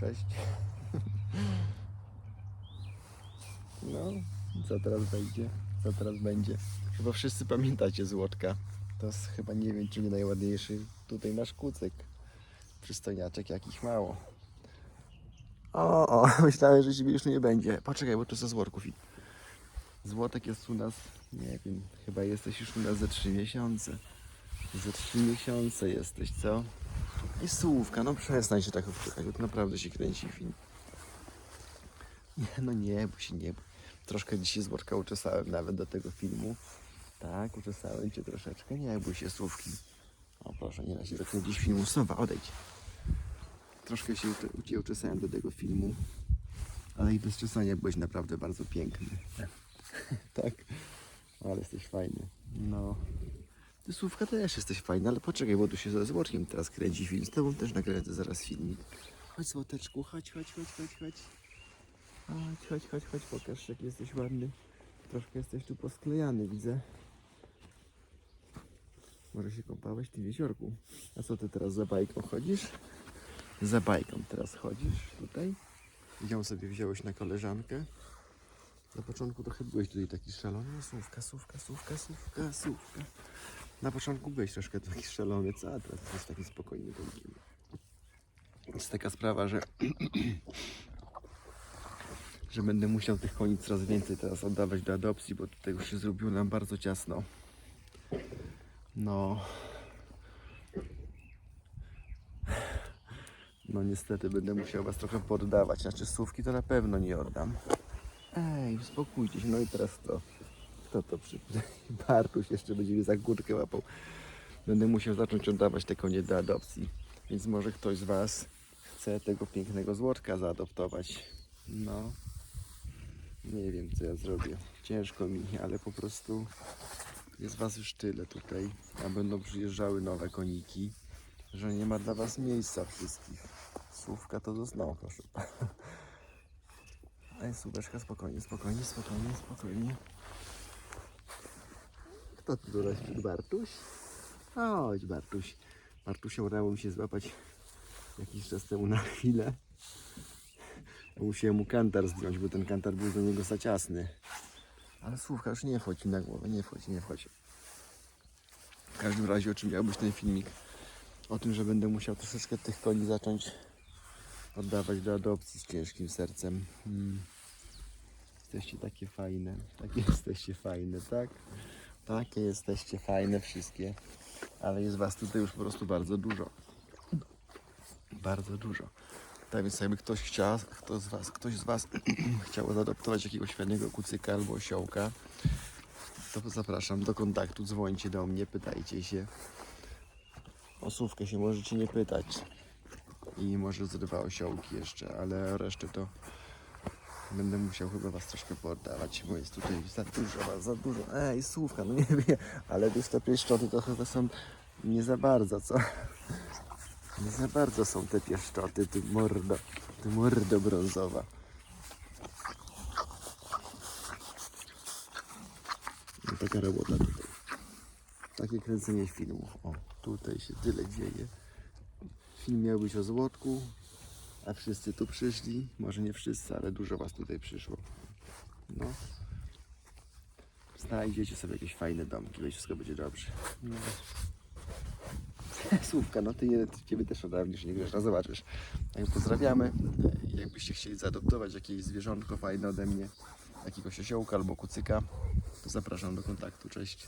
Cześć. No, co teraz będzie? Co teraz będzie? Chyba wszyscy pamiętacie Złotka. To jest chyba nie wiem, czy nie najładniejszy tutaj nasz kucyk. Przystojniaczek jakich mało. O, o, myślałem, że ciebie już nie będzie. Poczekaj, bo to ze złotków. i- Złotek jest u nas, nie wiem, chyba jesteś już u nas ze trzy miesiące. Ze trzy miesiące jesteś, co? I słówka, no przestań się tak to naprawdę się kręci film. Nie, no nie, bo się nie bój. Troszkę dzisiaj złotka uczesałem nawet do tego filmu. Tak, uczesałem cię troszeczkę, nie bój się słówki. O proszę, nie da się zakręcić filmu, sowa, odejdź. Troszkę się uczesałem do tego filmu, ale i bez czesania byłeś naprawdę bardzo piękny. tak, ale jesteś fajny. No. Ty Słówka też jesteś fajna, ale poczekaj, bo tu się ze Złotkiem teraz kręci film. Z tobą też nakręcę zaraz filmik. Chodź Złoteczku, chodź, chodź, chodź, chodź, chodź. Chodź, chodź, chodź, chodź, pokaż jak jesteś ładny. Troszkę jesteś tu posklejany, widzę. Może się kąpałeś w tym jeziorku. A co ty teraz za bajką chodzisz? Za bajką teraz chodzisz tutaj. Ją sobie wziąłeś na koleżankę. Na początku trochę byłeś tutaj taki szalony. Słówka, słówka, słówka, słówka, słówka. Na początku byłeś troszkę taki szalony, co? A teraz jesteś taki spokojny. Taki. Jest taka sprawa, że że będę musiał tych koni coraz więcej teraz oddawać do adopcji, bo tutaj już się zrobiło nam bardzo ciasno. No. No niestety będę musiał was trochę poddawać. Znaczy słówki to na pewno nie oddam. Ej, uspokójcie się. No i teraz to. Kto to przy... Bartuś jeszcze będzie mnie za górkę łapał. Będę musiał zacząć oddawać te konie do adopcji. Więc może ktoś z was chce tego pięknego złotka zaadoptować. No. Nie wiem co ja zrobię. Ciężko mi, ale po prostu jest was już tyle tutaj. A będą przyjeżdżały nowe koniki, że nie ma dla was miejsca wszystkich. Słówka to zostało, proszę. Ej, Słóweczka, spokojnie, spokojnie, spokojnie, spokojnie. Kto tu do nas przyszedł? Bartuś? Chodź, Bartuś. Bartusia udało mi się złapać jakiś czas temu na chwilę. Musiałem mu kantar zdjąć, bo ten kantar był do niego za ciasny. Ale słówka już nie wchodzi na głowę, nie wchodzi, nie wchodzi. W każdym razie o czym miał być ten filmik? O tym, że będę musiał troszeczkę tych koni zacząć oddawać do adopcji z ciężkim sercem. Hmm. Jesteście takie fajne, takie jesteście fajne, tak? Takie jesteście fajne wszystkie, ale jest was tutaj już po prostu bardzo dużo. Bardzo dużo. Tak więc jakby ktoś chciał, kto z was, ktoś z was chciał zaadoptować jakiegoś fajnego kucyka albo osiołka, to zapraszam do kontaktu, dzwońcie do mnie, pytajcie się. O słówkę się możecie nie pytać. I może z dwa osiołki jeszcze, ale resztę to będę musiał chyba was troszkę poddawać, bo jest tutaj za dużo was, za dużo. Ej, słówka, no nie wiem, ale już te pieszczoty to chyba są nie za bardzo, co? Nie za bardzo są te pieszczoty, ty mordo, ty mordo brązowa. No taka robota tutaj. Takie kręcenie filmów. O, tutaj się tyle dzieje. Film miał być o złotku, a wszyscy tu przyszli. Może nie wszyscy, ale dużo was tutaj przyszło. No. Znajdziecie sobie jakieś fajne domki, i wszystko będzie dobrze. No. Słówka, no ty, ty ciebie też oddawnisz, nie grasz, no zobaczysz. Tak, pozdrawiamy. Jakbyście chcieli zaadoptować jakieś zwierzątko fajne ode mnie, jakiegoś osiołka albo kucyka, to zapraszam do kontaktu. Cześć.